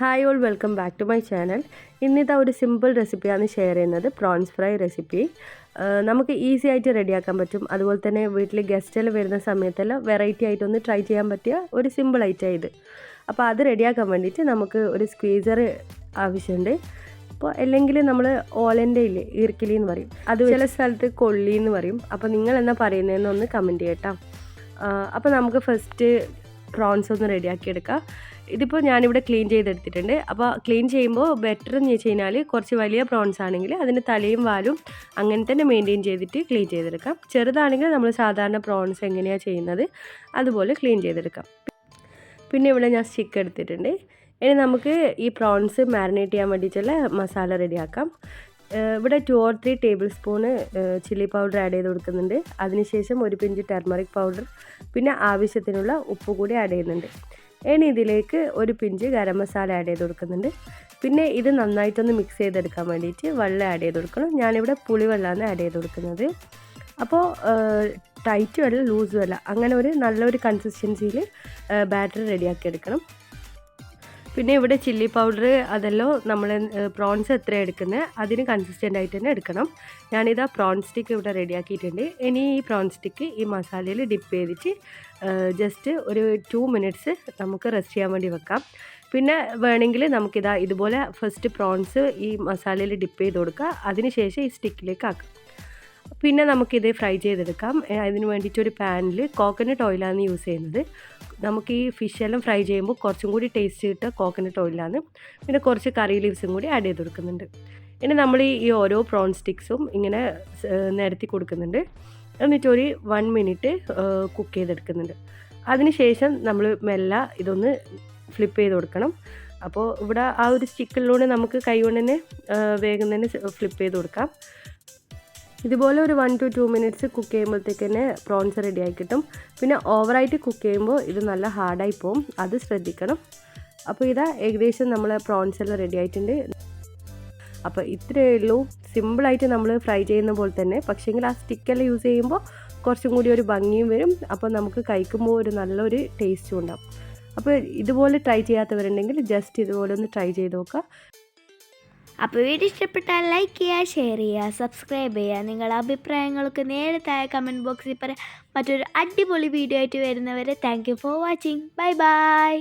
Hi all welcome back to my channel. ഇന്നിതാ ഒരു simple റെസിപ്പിയാണ് ഷെയർ ചെയ്യുന്നത് പ്രോൺസ് ഫ്രൈ റെസിപ്പി. നമുക്ക് ഈസി ആയിട്ട് റെഡിയാക്കാൻ പറ്റും. അതുപോലെ തന്നെ വീട്ടിൽ ഗസ്റ്റെല്ലാം വരുന്ന സമയത്തെല്ലാം വെറൈറ്റി ആയിട്ടൊന്ന് ട്രൈ ചെയ്യാൻ പറ്റിയ ഒരു സിമ്പിൾ ഐറ്റം ഇത്. അപ്പോൾ അത് റെഡിയാക്കാൻ വേണ്ടിയിട്ട് നമുക്ക് ഒരു സ്ക്വീസർ ആവശ്യമുണ്ട് അപ്പോൾ അല്ലെങ്കിൽ നമ്മൾ ഓലന്റെ ഇല്ലേ ഈർക്കിലി എന്ന് പറയും. അത് ചില സ്ഥലത്ത് കൊള്ളി എന്ന് പറയും. അപ്പോൾ നിങ്ങൾ എന്നാ പറയുന്നതെന്ന് ഒന്ന് കമന്റ് ചെയ്യട്ടോ. അപ്പോൾ നമുക്ക് ഫസ്റ്റ് പ്രോൺസ് ഒന്ന് റെഡിയാക്കി എടുക്കാം. ഇതിപ്പോൾ ഞാനിവിടെ ക്ലീൻ ചെയ്തെടുത്തിട്ടുണ്ട്. അപ്പോൾ ക്ലീൻ ചെയ്യുമ്പോൾ ബെറ്റർ എന്ന് വെച്ച് കഴിഞ്ഞാൽ കുറച്ച് വലിയ പ്രോൺസ് ആണെങ്കിൽ അതിന് തലയും വാലും അങ്ങനെ തന്നെ മെയിന്റെയിൻ ചെയ്തിട്ട് ക്ലീൻ ചെയ്തെടുക്കാം. ചെറുതാണെങ്കിൽ നമ്മൾ സാധാരണ പ്രോൺസ് എങ്ങനെയാണ് ചെയ്യുന്നത് അതുപോലെ ക്ലീൻ ചെയ്തെടുക്കാം. പിന്നെ ഇവിടെ ഞാൻ സ്റ്റിക്ക് എടുത്തിട്ടുണ്ട്. ഇനി നമുക്ക് ഈ പ്രോൺസ് മാരിനേറ്റ് ചെയ്യാൻ വേണ്ടിയിട്ടുള്ള മസാല റെഡിയാക്കാം ഇവിടെ two or three tablespoon chilli powder add ചെയ്ത് കൊടുക്കുന്നുണ്ട്. അതിനുശേഷം ഒരു പിഞ്ച് ടെർമറിക് പൗഡർ പിന്നെ ആവശ്യത്തിനുള്ള ഉപ്പ് കൂടി ആഡ് ചെയ്യുന്നുണ്ട്. ഇനി ഇതിലേക്ക് ഒരു പിഞ്ച് ഗരം മസാല ആഡ് ചെയ്ത് കൊടുക്കുന്നുണ്ട്. പിന്നെ ഇത് നന്നായിട്ടൊന്ന് മിക്സ് ചെയ്തെടുക്കാൻ വേണ്ടിയിട്ട് വെള്ളം ആഡ് ചെയ്ത് കൊടുക്കണം. ഞാനിവിടെ പുളിവെള്ളമാണ് ആഡ് ചെയ്ത് കൊടുക്കുന്നത്. അപ്പോൾ ടൈറ്റും അല്ല ലൂസും അല്ല. അങ്ങനെ ഒരു നല്ലൊരു കൺസിസ്റ്റൻസിയിൽ ബാറ്റർ റെഡിയാക്കി എടുക്കണം. പിന്നെ ഇവിടെ ചില്ലി പൗഡർ അതെല്ലാം നമ്മൾ പ്രോൺസ് എത്ര എടുക്കുന്നത് അതിന് കൺസിസ്റ്റന്റ് ആയിട്ട് തന്നെ എടുക്കണം. ഞാനിതാ പ്രോൺ സ്റ്റിക്ക് ഇവിടെ റെഡിയാക്കിയിട്ടുണ്ട് ഇനി ഈ പ്രോൺ സ്റ്റിക്ക് ഈ മസാലയിൽ ഡിപ്പ് ചെയ്തിട്ട് ജസ്റ്റ് ഒരു ടു മിനിറ്റ്സ് നമുക്ക് റെസ്റ്റ് ചെയ്യാൻ വേണ്ടി വെക്കാം. പിന്നെ വേണമെങ്കിൽ നമുക്കിതാ ഇതുപോലെ ഫസ്റ്റ് പ്രോൺസ് ഈ മസാലയിൽ ഡിപ്പ് ചെയ്ത് കൊടുക്കുക. അതിനുശേഷം ഈ സ്റ്റിക്കിലേക്ക് ആക്കാം. പിന്നെ നമുക്കിത് ഫ്രൈ ചെയ്തെടുക്കാം. അതിന് വേണ്ടിയിട്ടൊരു പാനിൽ കോക്കനട്ട് ഓയിലാണ് യൂസ് ചെയ്യുന്നത്. നമുക്ക് ഈ ഫിഷ് എല്ലാം ഫ്രൈ ചെയ്യുമ്പോൾ കുറച്ചും കൂടി ടേസ്റ്റ് കിട്ടുക കോക്കനട്ട് ഓയിലാണ് പിന്നെ കുറച്ച് കറി ലീവ്സും കൂടി ആഡ് ചെയ്ത് കൊടുക്കുന്നുണ്ട്. ഇനി നമ്മൾ ഈ ഓരോ പ്രോൺ സ്റ്റിക്സും ഇങ്ങനെ നിരത്തി കൊടുക്കുന്നുണ്ട്. എന്നിട്ട് ഒരു വൺ മിനിറ്റ് കുക്ക് ചെയ്തെടുക്കുന്നുണ്ട്. അതിനുശേഷം നമ്മൾ മെല്ല ഇതൊന്ന് ഫ്ലിപ്പ് ചെയ്ത് കൊടുക്കണം. അപ്പോൾ ഇവിടെ ആ ഒരു സ്റ്റിക്കിലൂടെ നമുക്ക് കൈ കൊണ്ട് തന്നെ വേഗം തന്നെ ഫ്ലിപ്പ് ചെയ്ത് കൊടുക്കാം. ഇതുപോലെ ഒരു one two two minutes cook ചെയ്യുമ്പോഴത്തേക്ക് തന്നെ പ്രോൺസ് ആയി കിട്ടും. പിന്നെ ഓവറായിട്ട് കുക്ക് ചെയ്യുമ്പോൾ ഇത് നല്ല ഹാർഡായി പോകും അത് ശ്രദ്ധിക്കണം. അപ്പോൾ ഇതാ ഏകദേശം നമ്മൾ പ്രോൺസ് എല്ലാം റെഡി ആയിട്ടുണ്ട്. അപ്പോൾ ഇത്രയേ ഉള്ളൂ. സിമ്പിളായിട്ട് നമ്മൾ ഫ്രൈ ചെയ്യുന്ന പോലെ തന്നെ. പക്ഷേങ്കിൽ ആ സ്റ്റിക്കെല്ലാം യൂസ് ചെയ്യുമ്പോൾ കുറച്ചും കൂടി ഒരു ഭംഗിയും വരും. അപ്പോൾ നമുക്ക് കഴിക്കുമ്പോൾ ഒരു നല്ലൊരു ടേസ്റ്റും ഉണ്ടാവും. അപ്പോൾ ഇതുപോലെ ട്രൈ ചെയ്യാത്തവരുണ്ടെങ്കിൽ ജസ്റ്റ് ഇതുപോലെ ഒന്ന് ട്രൈ ചെയ്ത് നോക്കുക. അപ്പോൾ വീഡിയോ ഇഷ്ടപ്പെട്ടാൽ ലൈക്ക് ചെയ്യുക ഷെയർ ചെയ്യുക സബ്സ്ക്രൈബ് ചെയ്യുക. നിങ്ങളുടെ അഭിപ്രായങ്ങളൊക്കെ നേരത്തായ കമന്റ് ബോക്സിൽ പറയാം. മറ്റൊരു അടിപൊളി വീഡിയോ ആയിട്ട് വരുന്നവരെ thank for watching bye bye